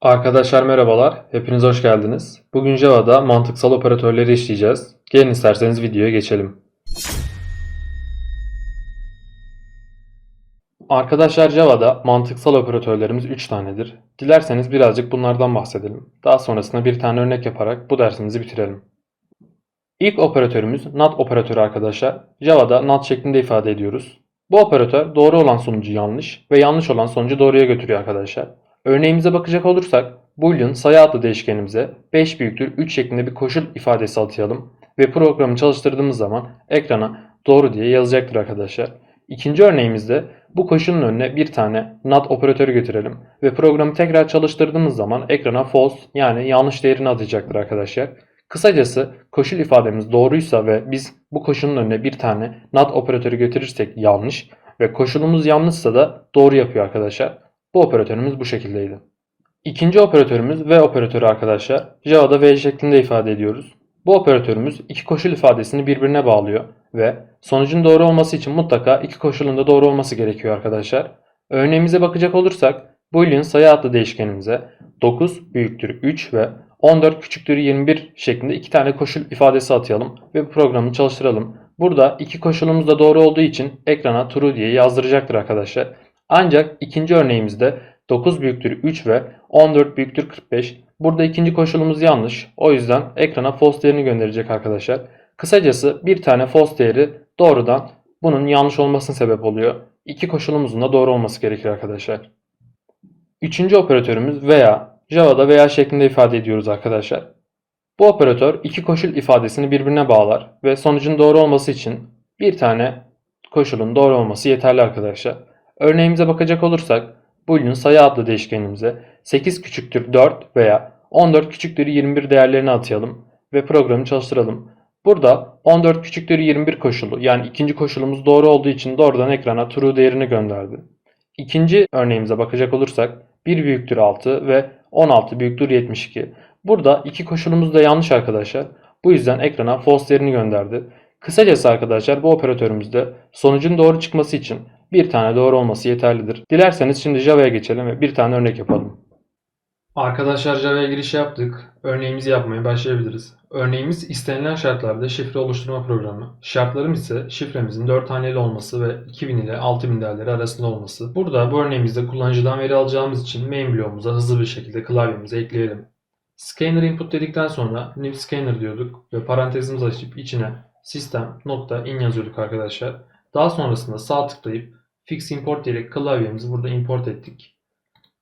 Arkadaşlar merhabalar, hepiniz hoş geldiniz. Bugün Java'da mantıksal operatörleri işleyeceğiz. Gelin isterseniz videoya geçelim. Arkadaşlar Java'da mantıksal operatörlerimiz 3 tanedir. Dilerseniz birazcık bunlardan bahsedelim. Daha sonrasında bir tane örnek yaparak bu dersimizi bitirelim. İlk operatörümüz NOT operatörü arkadaşlar. Java'da NOT şeklinde ifade ediyoruz. Bu operatör doğru olan sonucu yanlış ve yanlış olan sonucu doğruya götürüyor arkadaşlar. Örneğimize bakacak olursak boolean sayı adlı değişkenimize 5 büyüktür 3 şeklinde bir koşul ifadesi atayalım ve programı çalıştırdığımız zaman ekrana doğru diye yazacaktır arkadaşlar. İkinci örneğimizde bu koşulun önüne bir tane not operatörü götürelim ve programı tekrar çalıştırdığımız zaman ekrana false yani yanlış değerini atacaktır arkadaşlar. Kısacası koşul ifademiz doğruysa ve biz bu koşulun önüne bir tane not operatörü götürürsek yanlış ve koşulumuz yanlışsa da doğru yapıyor arkadaşlar. Bu operatörümüz bu şekildeydi. İkinci operatörümüz V operatörü arkadaşlar. Java'da V şeklinde ifade ediyoruz. Bu operatörümüz iki koşul ifadesini birbirine bağlıyor ve sonucun doğru olması için mutlaka iki koşulun da doğru olması gerekiyor arkadaşlar. Örneğimize bakacak olursak boolean sayı adlı değişkenimize 9 büyüktür 3 ve 14 küçüktür 21 şeklinde iki tane koşul ifadesi atayalım ve programı çalıştıralım. Burada iki koşulumuz da doğru olduğu için ekrana true diye yazdıracaktır arkadaşlar. Ancak ikinci örneğimizde 9 büyüktür 3 ve 14 büyüktür 45. Burada ikinci koşulumuz yanlış. O yüzden ekrana false değerini gönderecek arkadaşlar. Kısacası bir tane false değeri doğrudan bunun yanlış olmasına sebep oluyor. İki koşulumuzun da doğru olması gerekir arkadaşlar. Üçüncü operatörümüz veya Java'da veya şeklinde ifade ediyoruz arkadaşlar. Bu operatör iki koşul ifadesini birbirine bağlar ve sonucun doğru olması için bir tane koşulun doğru olması yeterli arkadaşlar. Örneğimize bakacak olursak boolean sayı adlı değişkenimize 8 küçüktür 4 veya 14 küçüktür 21 değerlerini atayalım ve programı çalıştıralım. Burada 14 küçüktür 21 koşulu yani ikinci koşulumuz doğru olduğu için doğrudan ekrana true değerini gönderdi. İkinci örneğimize bakacak olursak 1 büyüktür 6 ve 16 büyüktür 72. Burada iki koşulumuz da yanlış arkadaşlar. Bu yüzden ekrana false değerini gönderdi. Kısacası arkadaşlar bu operatörümüzde sonucun doğru çıkması için bir tane doğru olması yeterlidir. Dilerseniz şimdi Java'ya geçelim ve bir tane örnek yapalım. Arkadaşlar Java'ya giriş yaptık. Örneğimizi yapmaya başlayabiliriz. Örneğimiz istenilen şartlarda şifre oluşturma programı. Şartlarım ise şifremizin 4 haneli olması ve 2000 ile 6000 değerleri arasında olması. Burada bu örneğimizde kullanıcıdan veri alacağımız için main bloğumuza hızlı bir şekilde klavyemize ekleyelim. Scanner input dedikten sonra new scanner diyorduk ve parantezimizi açıp içine system.in yazıyorduk arkadaşlar. Daha sonrasında sağ tıklayıp fix import diyerek klavyemizi burada import ettik.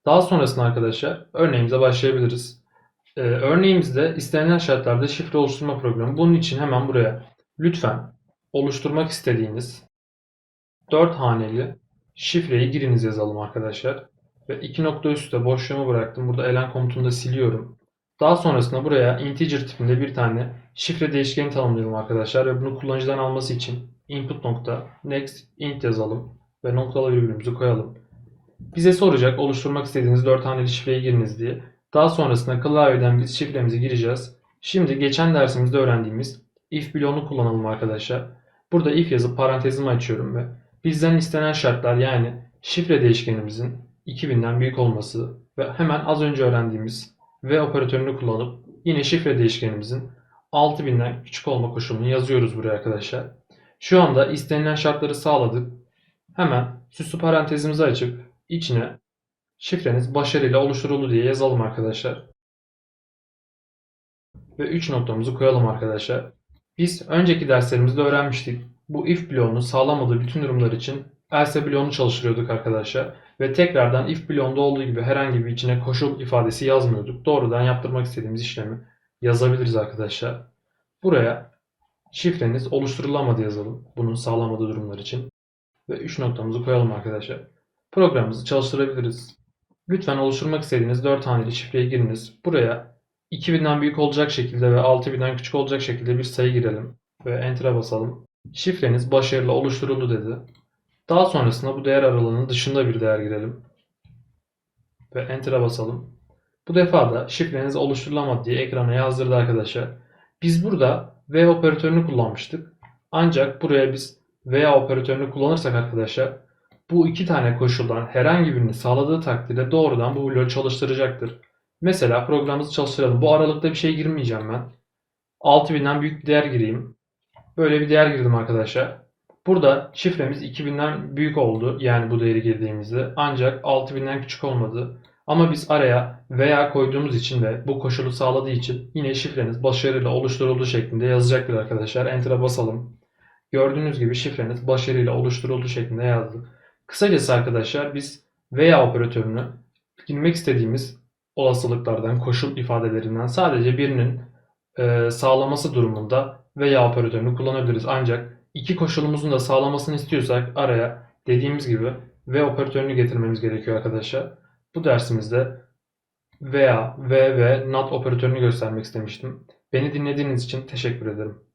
Daha sonrasında arkadaşlar örneğimize başlayabiliriz. Ee, örneğimizde istenilen şartlarda şifre oluşturma programı. Bunun için hemen buraya lütfen oluşturmak istediğiniz 4 haneli şifreyi giriniz yazalım arkadaşlar. Ve iki nokta üstte boşluğumu bıraktım. Burada elen komutunu da siliyorum. Daha sonrasında buraya integer tipinde bir tane şifre değişkeni tanımlayalım arkadaşlar ve bunu kullanıcıdan alması için input nokta next int yazalım ve noktalı virgülümüzü koyalım. Bize soracak oluşturmak istediğiniz 4 haneli şifreyi giriniz diye. Daha sonrasında klavyeden biz şifremizi gireceğiz. Şimdi geçen dersimizde öğrendiğimiz if bloğunu kullanalım arkadaşlar. Burada if yazıp parantezimi açıyorum ve bizden istenen şartlar yani şifre değişkenimizin 2000'den büyük olması ve hemen az önce öğrendiğimiz ve operatörünü kullanıp yine şifre değişkenimizin 6000'den küçük olma koşulunu yazıyoruz buraya arkadaşlar. Şu anda istenilen şartları sağladık. Hemen süslü parantezimizi açıp içine şifreniz başarıyla oluşturuldu diye yazalım arkadaşlar. Ve 3 noktamızı koyalım arkadaşlar. Biz önceki derslerimizde öğrenmiştik. Bu if bloğunu sağlamadığı bütün durumlar için else bloğunu çalıştırıyorduk arkadaşlar. Ve tekrardan if bloğunda olduğu gibi herhangi bir içine koşul ifadesi yazmıyorduk. Doğrudan yaptırmak istediğimiz işlemi yazabiliriz arkadaşlar. Buraya şifreniz oluşturulamadı yazalım. Bunun sağlamadığı durumlar için. Ve 3 noktamızı koyalım arkadaşlar. Programımızı çalıştırabiliriz. Lütfen oluşturmak istediğiniz 4 haneli şifreyi giriniz. Buraya 2000'den büyük olacak şekilde ve 6000'den küçük olacak şekilde bir sayı girelim. Ve Enter'a basalım. Şifreniz başarılı oluşturuldu dedi. Daha sonrasında bu değer aralığının dışında bir değer girelim. Ve Enter'a basalım. Bu defa da şifreniz oluşturulamadı diye ekrana yazdırdı arkadaşlar. Biz burada V operatörünü kullanmıştık. Ancak buraya biz veya operatörünü kullanırsak arkadaşlar bu iki tane koşuldan herhangi birini sağladığı takdirde doğrudan bu bloğu çalıştıracaktır. Mesela programımızı çalıştıralım. Bu aralıkta bir şey girmeyeceğim ben. 6000'den büyük bir değer gireyim. Böyle bir değer girdim arkadaşlar. Burada şifremiz 2000'den büyük oldu. Yani bu değeri girdiğimizde. Ancak 6000'den küçük olmadı. Ama biz araya veya koyduğumuz için ve bu koşulu sağladığı için yine şifreniz başarıyla oluşturuldu şeklinde yazacaktır arkadaşlar. Enter'a basalım. Gördüğünüz gibi şifreniz başarıyla oluşturuldu şeklinde yazdı. Kısacası arkadaşlar biz veya operatörünü girmek istediğimiz olasılıklardan, koşul ifadelerinden sadece birinin e, sağlaması durumunda veya operatörünü kullanabiliriz. Ancak iki koşulumuzun da sağlamasını istiyorsak araya dediğimiz gibi ve operatörünü getirmemiz gerekiyor arkadaşlar. Bu dersimizde veya ve ve not operatörünü göstermek istemiştim. Beni dinlediğiniz için teşekkür ederim.